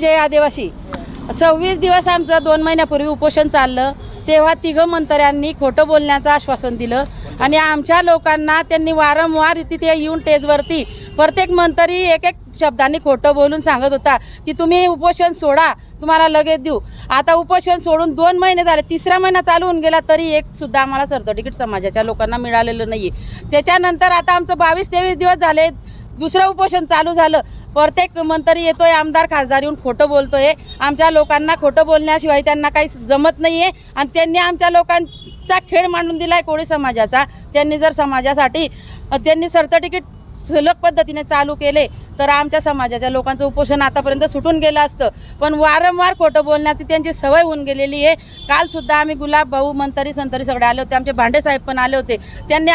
जय आदिवासी सव्वीस दिवस आमचं दोन महिन्यापूर्वी उपोषण चाललं. तेव्हा तिघं मंत्र्यांनी खोटं बोलण्याचं आश्वासन दिलं. आणि आमच्या लोकांना त्यांनी वारंवार तिथे येऊन टेजवरती प्रत्येक मंत्री एक एक शब्दांनी खोटं बोलून सांगत होता की तुम्ही उपोषण सोडा तुम्हाला लगेच देऊ. आता उपोषण सोडून दोन महिने झाले तिसरा महिना चालू होऊन गेला तरी एक सुद्धा आम्हाला सर्टिफिकेट समाजाच्या लोकांना मिळालेलं नाही त्याच्यानंतर आता आमचं बावीस तेवीस दिवस झाले दुसरं उपोषण चालू झालं. प्रत्येक मंत्री येतोय आमदार खासदार येऊन खोटं बोलतोय. आमच्या लोकांना खोटं बोलण्याशिवाय त्यांना काही जमत नाही आहे आणि त्यांनी आमच्या लोकांचा खेळ मांडून दिला आहे कोळी समाजाचा. त्यांनी जर समाजासाठी त्यांनी सर्टिफिकेट सुलभ पद्धतीने चालू केले तर आमच्या समाजाच्या लोकांचं उपोषण आतापर्यंत सुटून गेलं असतं. पण वारंवार खोटं बोलण्याची त्यांची सवय होऊन गेलेली आहे. कालसुद्धा आम्ही गुलाब भाऊ मंतरी संतरी सगळे आले होते आमचे भांडे साहेब पण आले होते. त्यांनी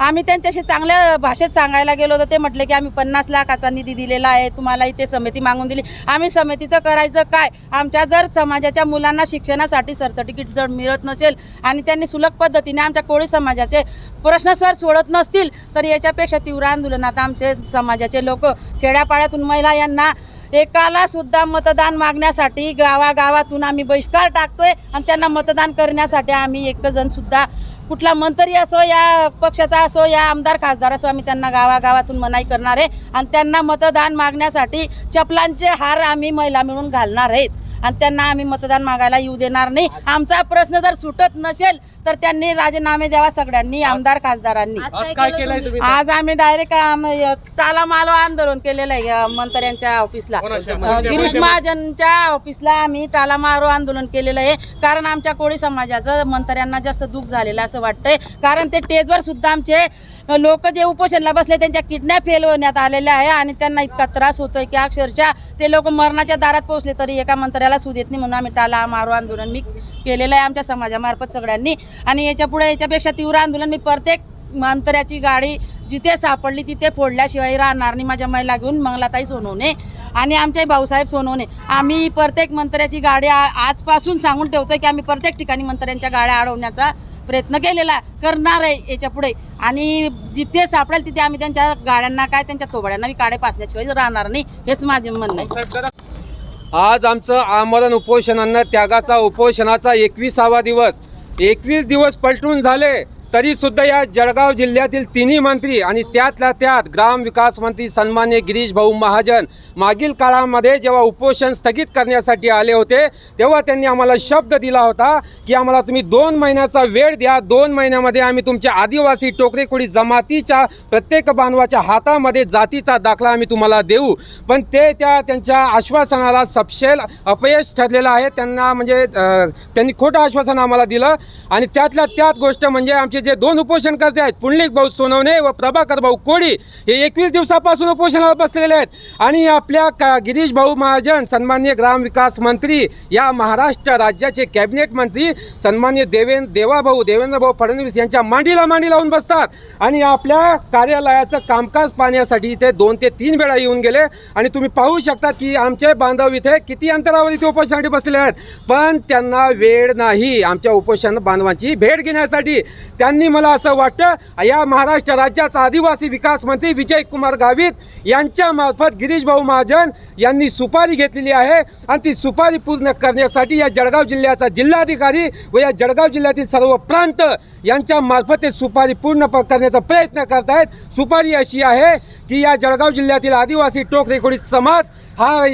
आम्ही त्यांच्याशी चांगल्या भाषेत सांगायला गेलो होतो. ते म्हटले की आम्ही पन्नास लाखाचा निधी दिलेला आहे. तुम्हाला इथे समिती मागून दिली. आम्ही समितीचं करायचं काय? आमच्या जर समाजाच्या मुलांना शिक्षणासाठी सर्टिफिकेट जर मिळत नसेल आणि त्यांनी सुलभ पद्धतीने आमच्या कोळी समाजाचे प्रश्न सर सोडत नसतील तर याच्यापेक्षा तीव्र आंदोलनात आमचे समाजाचे लोक खेड्यापाड्यातून महिला यांना एकाला सुद्धा मतदान मागण्यासाठी गावागावातून आम्ही बहिष्कार टाकतोय आणि त्यांना मतदान करण्यासाठी आम्ही एक सुद्धा कुठला मंत्री असो या पक्षाचा असो या आमदार खासदार असो आम्ही त्यांना गावागावातून मनाई करणार आहे. आणि त्यांना मतदान मागण्यासाठी चपलांचे हार आम्ही महिला मिळून घालणार आहेत. आणि त्यांना आम्ही मतदान मागायला येऊ देणार नाही. आमचा प्रश्न जर सुटत नसेल तर त्यांनी राजीनामे द्यावा सगळ्यांनी आमदार खासदारांनी. आज काय केलंय तुम्ही आज आम्ही डायरेक्ट टाला मालो आंदोलन केलेलं आहे मंत्र्यांच्या ऑफिसला गिरीश महाजनच्या ऑफिसला आम्ही टाला मारो आंदोलन केलेलं आहे. कारण आमच्या कोळी समाजाचं मंत्र्यांना जास्त दुःख झालेलं असं वाटतंय. कारण ते टेजवर सुद्धा आमचे लोक जे उपोषणला बसले त्यांच्या किडनॅप फेल होण्यात आलेल्या आहे आणि त्यांना इतका त्रास होतोय की अक्षरशः ते लोक मरणाच्या दारात पोहोचले तरी एका मंत्र्याला सुदेत नाही म्हणून आम्ही टाला मारो आंदोलन मी केलेलं आहे आमच्या समाजामार्फत सगळ्यांनी. आणि याच्यापुढे याच्यापेक्षा तीव्र आंदोलन मी प्रत्येक मंत्र्याची गाडी जिथे सापडली तिथे फोडल्याशिवाय राहणार नाही. माझ्या महिला घेऊन मंगलाताई सोनवणे आणि आमचे भाऊसाहेब सोनवणे. आम्ही प्रत्येक मंत्र्याची गाडी आजपासून सांगून ठेवतोय की आम्ही प्रत्येक ठिकाणी मंत्र्यांच्या गाड्या अडवण्याचा प्रयत्न केलेला करणार आहे याच्यापुढे आणि जिथे सापडेल तिथे आम्ही त्यांच्या गाड्यांना काय त्यांच्या तोबड्यांना मी काडे पासण्याशिवाय राहणार नाही हेच माझे म्हणणं आहे. आज आमचं आमरण उपोषणानं त्यागाचा उपोषणाचा एकविसावा दिवस. एकवीस दिवस पलटून झाले. तरीसुद्धा या जळगाव जिल्ह्यातील तिन्ही मंत्री आणि त्यातल्या त्यात ग्राम विकास मंत्री सन्मान्य गिरीश भाऊ महाजन मागील काळामध्ये जेव्हा उपोषण स्थगित करण्यासाठी आले होते तेव्हा त्यांनी आम्हाला शब्द दिला होता की आम्हाला तुम्ही दोन महिन्याचा वेळ द्या. दोन महिन्यामध्ये आम्ही तुमच्या आदिवासी टोकरेकोळी जमातीच्या प्रत्येक बांधवाच्या हातामध्ये जातीचा दाखला आम्ही तुम्हाला देऊ. पण ते त्या त्यांच्या आश्वासनाला सपशेल अपयश ठरलेलं आहे. त्यांना म्हणजे त्यांनी खोटं आश्वासन आम्हाला दिलं. आणि त्यातल्या त्यात गोष्ट म्हणजे आमचे जे दोन उपोषण करते आहेत पुंडलिक भाऊ सोनवणे व प्रभाकर भाऊ कोळी हे एकवीस दिवसापासून उपोषणाला बसलेले आहेत. आणि आपल्या का गिरीश भाऊ महाजन सन्मान्य ग्रामविकास मंत्री या महाराष्ट्र राज्याचे कॅबिनेट मंत्री सन्मान्य देवेंद्र देवाभाऊ देवेंद्रभाऊ फडणवीस यांच्या मांडीला मांडी लावून बसतात. आणि आपल्या कार्यालयाचं कामकाज पाहण्यासाठी इथे दोन ते तीन वेळा येऊन गेले. आणि तुम्ही पाहू शकता की आमचे बांधव इथे किती अंतरावर इथे उपोषणासाठी बसलेले आहेत. पण त्यांना वेळ नाही आमच्या उपोषण बांधवांची भेट घेण्यासाठी. त्यांनी मला असं वाटतं या महाराष्ट्र राज्याचा आदिवासी विकास मंत्री विजय कुमार गावित यांच्या मार्फत गिरीश भाऊ महाजन यांनी सुपारी घेतलेली आहे. आणि ती सुपारी पूर्ण करण्यासाठी या जळगाव जिल्ह्याचा जिल्हाधिकारी व या जळगाव जिल्ह्यातील सर्व प्रांत यांच्या मार्फत ते सुपारी पूर्ण प- करण्याचा प्रयत्न करत आहेत सुपारी अशी आहे की या जळगाव जिल्ह्यातील आदिवासी टोक रेकोडी समाज हा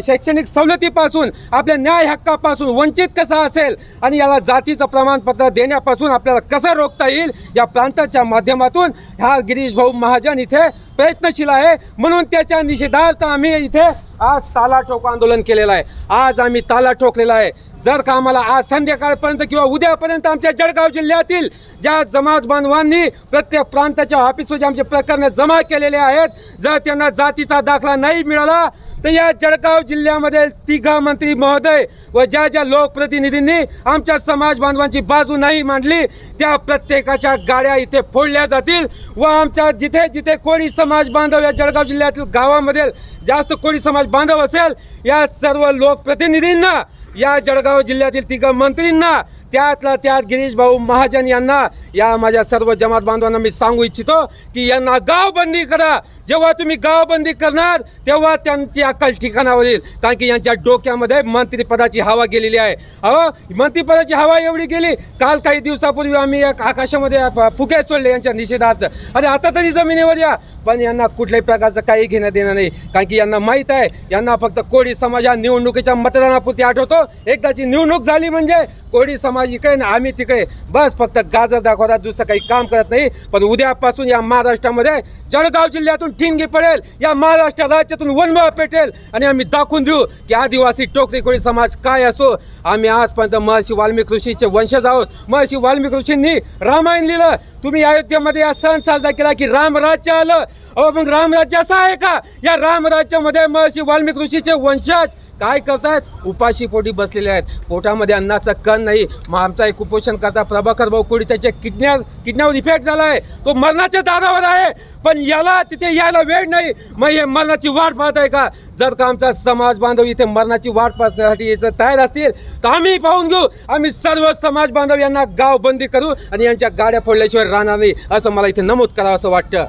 शैक्षणिक सवलतीपासून आपल्या न्याय हक्कापासून वंचित कसा असेल आणि याला जातीचं प्रमाणपत्र देण्यापासून आपल्याला कसं रोखता येईल या प्रांताच्या माध्यमातून हा गिरीश भाऊ महाजन इथे प्रयत्नशील आहे. म्हणून त्याच्या निषेधार्थ आम्ही इथे आज ताला ठोक आंदोलन केलेलं आहे. आज आम्ही ताला ठोकलेला आहे. जर का आम्हाला आज संध्याकाळपर्यंत किंवा उद्यापर्यंत आमच्या जळगाव जिल्ह्यातील ज्या जमात बांधवांनी प्रत्येक प्रांताच्या ऑफिसमध्ये आमचे प्रकरण जमा केलेले आहेत जर त्यांना जातीचा दाखला नाही मिळाला तर या जळगाव जिल्ह्यामध्ये तिघा मंत्री महोदय व ज्या ज्या लोकप्रतिनिधींनी आमच्या समाज बांधवांची बाजू नाही मांडली त्या प्रत्येकाच्या गाड्या इथे फोडल्या जातील व आमच्या जिथे जिथे कोळी समाज बांधव या जळगाव जिल्ह्यातील गावामध्ये जास्त कोळी समाज बांधव असेल या सर्व लोकप्रतिनिधींना या जळगाव जिल्ह्यातील तिघ मंत्रींना त्यातला त्यात गिरीश भाऊ महाजन यांना या माझ्या सर्व जमात बांधवांना मी सांगू इच्छितो की यांना गावबंदी करा. जेव्हा तुम्ही गावबंदी करणार तेव्हा त्यांची अक्कल ठिकाणावर येईल. कारण की यांच्या डोक्यामध्ये मंत्रिपदाची हवा गेलेली आहे. अहो मंत्रिपदाची हवा एवढी गेली काल काही दिवसापूर्वी आम्ही एक आकाशामध्ये फुके सोडले यांच्या निषेधार्थ. अरे आता तरी जमिनीवर या. पण यांना कुठल्याही प्रकारचं काही घेणं देणं नाही. कारण की यांना माहीत आहे यांना फक्त कोळी समाज या निवडणुकीच्या मतदानापुरती आठवतो. एकदाची निवडणूक झाली म्हणजे कोळी समाज इकडे आणि आम्ही तिकडे. बस फक्त गाजर दाखवतात दुसरं काही काम करत नाही. पण उद्यापासून या महाराष्ट्रामध्ये जळगाव जिल्ह्यातून ठिणगी पडेल. या महाराष्ट्र राज्यातून वनमळ पेटेल. आणि आम्ही दाखवून देऊ की आदिवासी टोकरी कोळी समाज काय असो आम्ही आजपर्यंत महर्षी वाल्मिक ऋषीचे वंशज आहोत. महर्षी वाल्मिक ऋषींनी रामायण लिहिलं. तुम्ही अयोध्येमध्ये हा सण साजरा केला की रामराज्य आलं. अहो मग रामराज्य असं आहे का? या रामराज्यामध्ये महर्षी वाल्मिक ऋषीचे वंशज काय करतायत? उपाशी पोटी बसलेले आहेत. पोटामध्ये अन्नाचा कण नाही. मग आमचा एक कुपोषण करता प्रभाकर भाऊ कोळी त्याच्या किडन्या किडन्यावर इफेक्ट झाला आहे तो मरणाच्या दारावर आहे. पण याला तिथे यायला वेळ नाही. मग हे मरणाची वाट पाहत आहे का? जर का आमचा समाज बांधव इथे मरणाची वाट पाहण्यासाठी याचं तयार असतील तर आम्ही पाहून घेऊ. आम्ही सर्व समाज बांधव यांना गाव बंदी करू आणि यांच्या गाड्या फोडल्याशिवाय राहणार नाही असं मला इथे नमूद करावं असं वाटतं.